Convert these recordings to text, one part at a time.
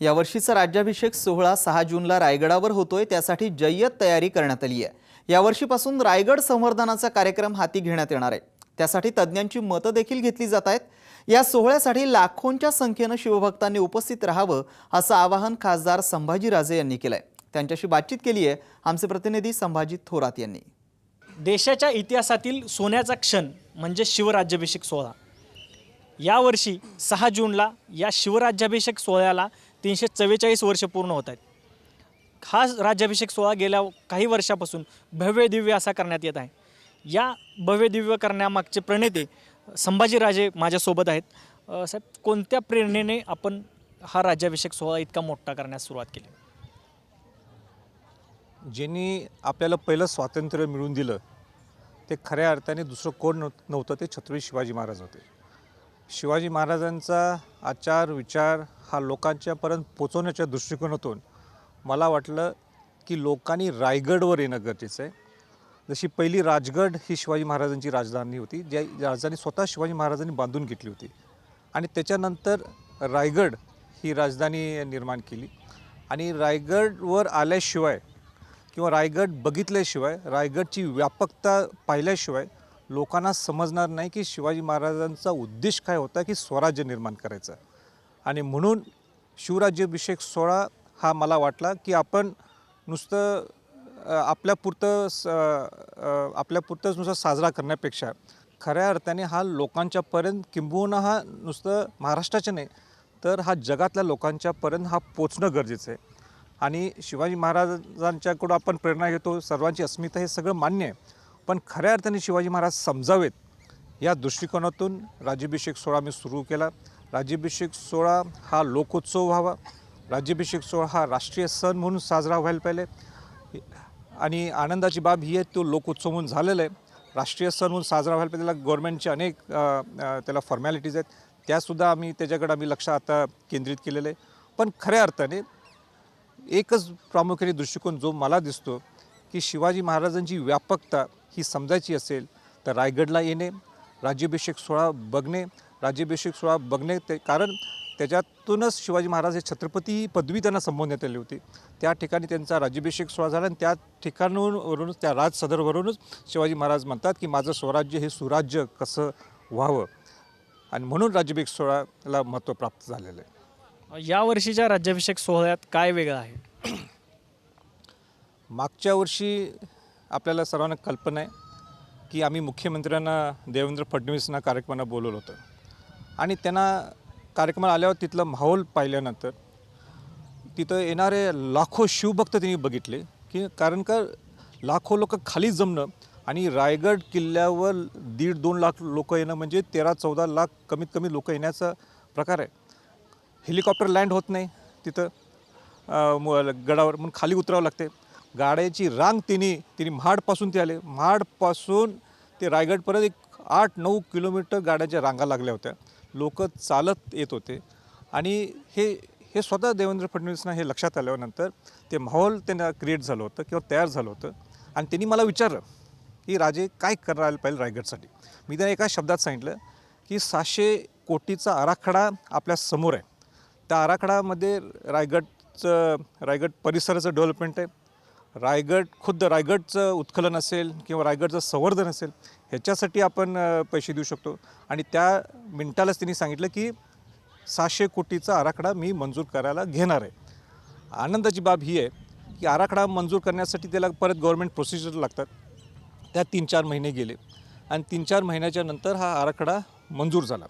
यावर्षीचा राज्याभिषेक सोहळा सहा जूनला रायगडावर होतोय त्यासाठी जय्यत तयारी करण्यात आली आहे. यावर्षीपासून रायगड संवर्धनाचा कार्यक्रम हाती घेण्यात येणार आहे. त्यासाठी तज्ज्ञांची मतं देखील घेतली जात आहेत. या सोहळ्यासाठी लाखोंच्या संख्येनं शिवभक्तांनी उपस्थित राहावं असं आवाहन खासदार संभाजीराजे यांनी केलंय. त्यांच्याशी बातचीत केली आहे आमचे प्रतिनिधी संभाजी थोरात यांनी. देशाच्या इतिहासातील सोन्याचा क्षण म्हणजे शिवराज्याभिषेक सोहळा. यावर्षी सहा जूनला या शिवराज्याभिषेक सोहळ्याला तीनशे चव्वेचाळीस वर्ष पूर्ण होत आहेत. हा राज्याभिषेक सोहळा गेल्या काही वर्षापासून भव्य दिव्य असा करण्यात येत आहे. या भव्य दिव्य करण्यामागचे प्रणेते संभाजीराजे माझ्यासोबत आहेत. साहेब कोणत्या प्रेरणेने आपण हा राज्याभिषेक सोहळा इतका मोठा करण्यास सुरुवात केली? ज्यांनी आपल्याला पहिलं स्वातंत्र्य मिळवून दिलं ते खऱ्या अर्थाने दुसरं कोण नव्ह- नव्हतं ते छत्रपती शिवाजी महाराज होते. शिवाजी महाराजांचा आचार विचार हा लोकांच्यापर्यंत पोचवण्याच्या दृष्टिकोनातून मला वाटलं की लोकांनी रायगडवर येणं गरजेचं आहे. जशी पहिली राजगड ही शिवाजी महाराजांची राजधानी होती ज्या राजधानी स्वतः शिवाजी महाराजांनी बांधून घेतली होती. आणि त्याच्यानंतर रायगड ही राजधानी निर्माण केली. आणि रायगडवर आल्याशिवाय किंवा रायगड बघितल्याशिवाय रायगडची व्यापकता पाहिल्याशिवाय लोकांना समजणार नाही की शिवाजी महाराजांचा उद्देश काय होता की स्वराज्य निर्माण करायचं. आणि म्हणून शिवराज्याभिषेक सोहळा हा मला वाटला की आपण नुसतं आपल्यापुरतं स आपल्यापुरतंच नुसतं साजरा करण्यापेक्षा खऱ्या अर्थाने हा लोकांच्यापर्यंत किंबहुना हा नुसतं महाराष्ट्राच्या नाही तर हा जगातल्या लोकांच्यापर्यंत हा पोचणं गरजेचं आहे. आणि शिवाजी महाराजांच्याकडून आपण प्रेरणा घेतो सर्वांची अस्मिता हे सगळं मान्य आहे. पण खऱ्या अर्थाने शिवाजी महाराज समजावेत. या दृष्टिकोनातून राज्याभिषेक सोहळा मी सुरू केला. राज्याभिषेक सोहळा हा लोकोत्सव व्हावा. राज्याभिषेक सोहळा हा राष्ट्रीय सण म्हणून साजरा व्हायला पाहिजे. आणि आनंदाची बाब ही आहे तो लोकोत्सव म्हणून झालेला आहे. राष्ट्रीय सण म्हणून साजरा व्हायला पाहिजे त्याला गव्हर्नमेंटचे अनेक त्याला फॉर्मॅलिटीज आहेत. त्यासुद्धा आम्ही त्याच्याकडे आम्ही लक्ष आता केंद्रित केलेलं आहे. पण खऱ्या अर्थाने एकच प्रामुख्याने दृष्टिकोन जो मला दिसतो की शिवाजी महाराजांची व्यापकता ही समजायची असेल तर रायगडला येणे राज्याभिषेक सोहळा बघणे राज्याभिषेक सोहळा बघणे ते कारण त्याच्यातूनच शिवाजी महाराज हे छत्रपती ही पदवी त्यांना संबोधण्यात आली होती. त्या ठिकाणी त्यांचा राज्याभिषेक सोहळा झाला आणि त्या ठिकाणावरूनच त्या राज सदरवरूनच शिवाजी महाराज म्हणतात की माझं स्वराज्य हे सुराज्य कसं व्हावं? आणि म्हणून राज्याभिषेक सोहळ्याला महत्त्व प्राप्त झालेलं आहे. या वर्षीच्या राज्याभिषेक सोहळ्यात काय वेगळं आहे? मागच्या वर्षी आपल्याला सर्वांना कल्पना आहे की आम्ही मुख्यमंत्र्यांना देवेंद्र फडणवीसना कार्यक्रमाला बोलवलं होतं. आणि त्यांना कार्यक्रमाला आल्यावर तिथलं माहोल पाहिल्यानंतर तिथं येणारे लाखो शिवभक्त त्यांनी बघितले की कारण का लाखो लोक खाली जमणं आणि रायगड किल्ल्यावर दीड दोन लाख लोक येणं म्हणजे तेरा चौदा लाख कमीत कमी लोक येण्याचा प्रकार आहे. हेलिकॉप्टर लँड होत नाही तिथं गडावर म्हणून खाली उतरावं लागते. गाड्याची रांग तिने तिने महाडपासून ते आले. महाडपासून ते रायगडपर्यंत एक आठ नऊ किलोमीटर गाड्याच्या रांगा लागल्या होत्या. लोक चालत येत होते. आणि हे हे स्वतः देवेंद्र फडणवीसना हे लक्षात आल्यानंतर ते माहोल त्यांना क्रिएट झालं होतं किंवा तयार झालं होतं. आणि त्यांनी मला विचारलं की राजे काय करायला पाहिजे रायगडसाठी? मी त्यांना एका शब्दात सांगितलं की सहाशे कोटीचा आराखडा आपल्यासमोर आहे. त्या आराखड्यामध्ये रायगडचं रायगड परिसराचं डेव्हलपमेंट आहे. रायगड खुद्द रायगडचं उत्खलन असेल किंवा रायगडचं संवर्धन असेल ह्याच्यासाठी आपण पैसे देऊ शकतो. आणि त्या मिनिटालाच त्यांनी सांगितलं की सहाशे कोटीचा आराखडा मी मंजूर करायला घेणार आहे. आनंदाची बाब ही आहे की आराखडा मंजूर करण्यासाठी त्याला परत गव्हर्मेंट प्रोसिजर लागतात. त्या तीन चार महिने गेले. आणि तीन चार महिन्याच्या नंतर हा आराखडा मंजूर झाला.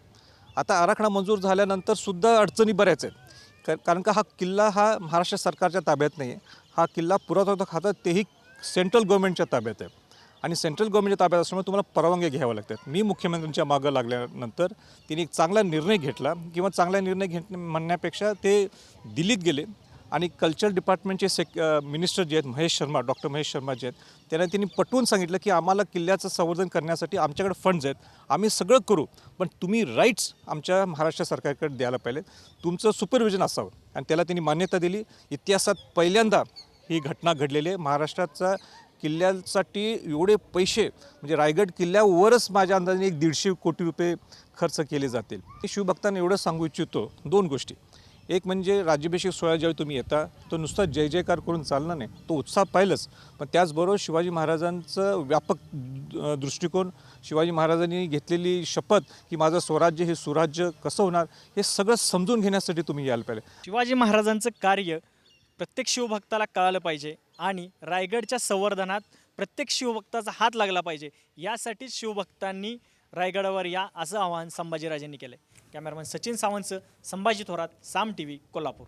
आता आराखडा मंजूर झाल्यानंतर सुद्धा अडचणी बऱ्याच आहेत. का- कारण का हा किल्ला हा महाराष्ट्र सरकारच्या ताब्यात नाही आहे हा किल्ला पुरातत्व खातं तेही सेंट्रल गव्हर्नमेंटच्या ताब्यात आहे. आणि सेंट्रल गव्हर्नमेंटच्या ताब्यात असल्यामुळे तुम्हाला परवानगी घ्याव्या लागतात मी मुख्यमंत्र्यांच्या मागं लागल्यानंतर तिने एक चांगला निर्णय घेतला. किंवा चांगला निर्णय घेत म्हणण्यापेक्षा ते दिल्लीत गेले. आणि कल्चर डिपार्टमेंटचे सेक मिनिस्टर जे आहेत महेश शर्मा डॉक्टर महेश शर्मा जे आहेत त्यांना त्यांनी पटवून सांगितलं की आम्हाला किल्ल्याचं संवर्धन करण्यासाठी आमच्याकडे फंड्स आहेत. आम्ही सगळं करू पण तुम्ही राईट्स आमच्या महाराष्ट्र सरकारकडे द्यायला पाहिजे तुमचं सुपरविजन असावं. आणि त्याला त्यांनी मान्यता दिली. इतिहासात पहिल्यांदा ही घटना घडलेली आहे. महाराष्ट्राचा किल्ल्यासाठी एवढे पैसे म्हणजे रायगड किल्ल्यावरच माझ्या अंदाजाने एक दीडशे कोटी रुपये खर्च केले जातील. शिवभक्तांना एवढं सांगू इच्छितो दोन गोष्टी. एक म्हणजे राज्याभिषेक सोहळा ज्यावेळी तुम्ही येता तो नुसता जय जयकार करून चालणार नाही. तो उत्साह पाहिलंच. पण त्याचबरोबर शिवाजी महाराजांचं व्यापक दृष्टिकोन शिवाजी महाराजांनी घेतलेली शपथ की माझं स्वराज्य हे सुराज्य कसं होणार हे सगळं समजून घेण्यासाठी तुम्ही यायला पाहिजे शिवाजी महाराजांचं कार्य प्रत्येक शिवभक्ताला कळालं पाहिजे आणि रायगडच्या संवर्धनात प्रत्येक शिवभक्ताचा हात लागला पाहिजे. यासाठीच शिवभक्तांनी रायगडावर या असं आवाहन संभाजीराजांनी केलं कॅमेरामॅन सचिन सावंतचं संभाजी थोरात साम टी व्ही कोल्हापूर.